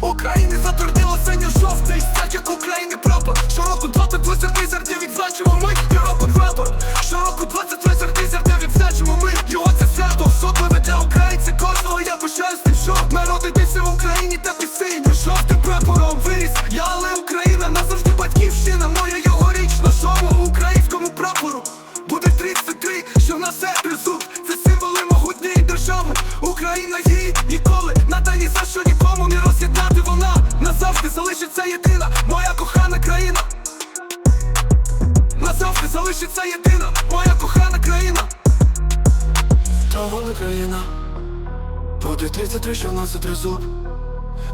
України затвердила синьо-жовтий стать як України пропа Щороку 20 мільярдів відзначимо ми Україна її ніколи Нада ні за що нікому не роз'єднати. Вона назавжди залишиться єдина Моя кохана країна. Назавжди залишиться єдина Моя кохана країна. Того країна. Буде 33, що в нас тризуб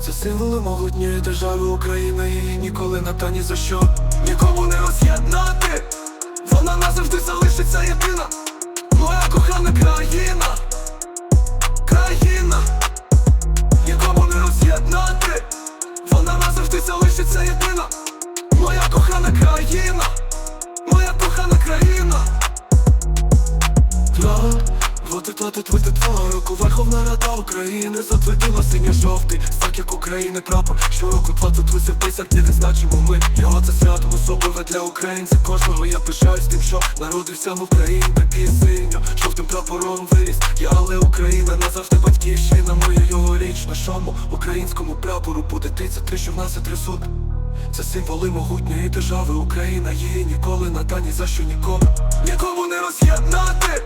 це символи могутньої держави України Її ніколи на та ні за що. Нікому не роз'єднати залишиться єдина? Моя кохана країна. Моя кохана країна. Два, двадцять платить вийти твого року. Верховна Рада України затвердила синьо-жовтий Так як України прапор. Щороку 20 не відзначимо ми Його. Це свято особливе для українця Кожного я пишаюсь тим, що народився в Україні. Такий синьо, жовтим прапором виріс. Я, але українському прапору Буде 33, що в нас і трясут це символи могутньої держави Україна. Її ніколи на та за що нікому Нікому не роз'єднати.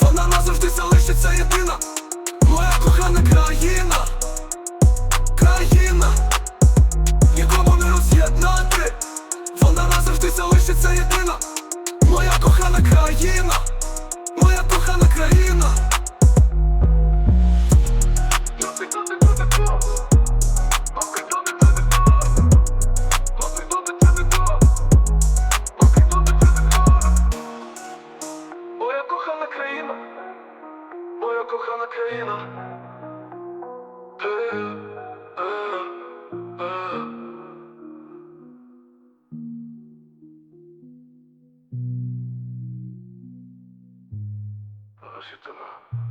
Вона назавжди залишиться єдина. Моя кохана країна. Країна. Нікому не роз'єднати. Вона назавжди залишиться єдина Моя кохана країна Е, е, е. Решітина.